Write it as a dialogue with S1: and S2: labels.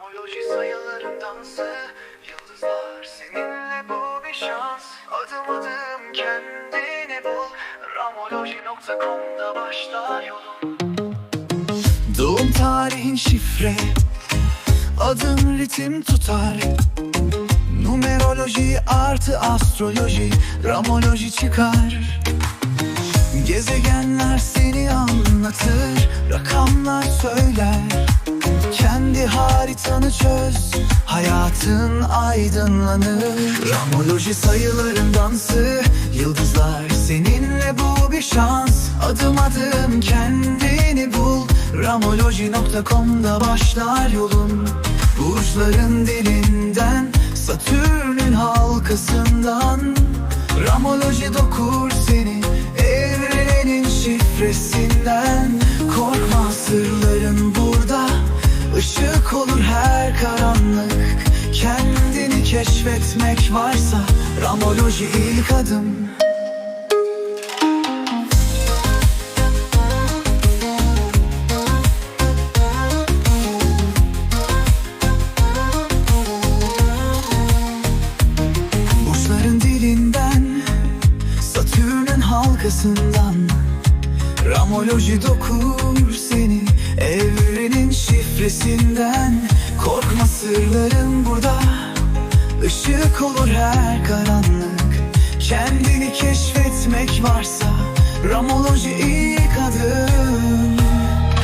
S1: Ramoloji sayıların dansı Yıldızlar seninle bu bir şans. Adım adım kendini bul. Ramoloji.com'da başlar yolun. Doğum tarihin şifre Adın ritim tutar. Numeroloji artı astroloji Ramoloji çıkar. Gezegenler seni anlatır Rakamlar söyler Haritanı çöz Hayatın aydınlanır. Ramoloji sayıların dansı Yıldızlar seninle bu bir şans. Adım adım kendini bul Ramoloji.com'da başlar yolun. Burçların dilinden Satürn'ün halkasından. Ramoloji dokur seni Evrenin şifresinden Işık olur her karanlık. Kendini keşfetmek varsa Ramoloji ilk adım. Burçların dilinden Satürn'ün halkasından. Ramoloji dokur seni Evrenin şifresinden Korkma sırların burada. Işık olur her karanlık. Kendini keşfetmek varsa Ramoloji ilk adım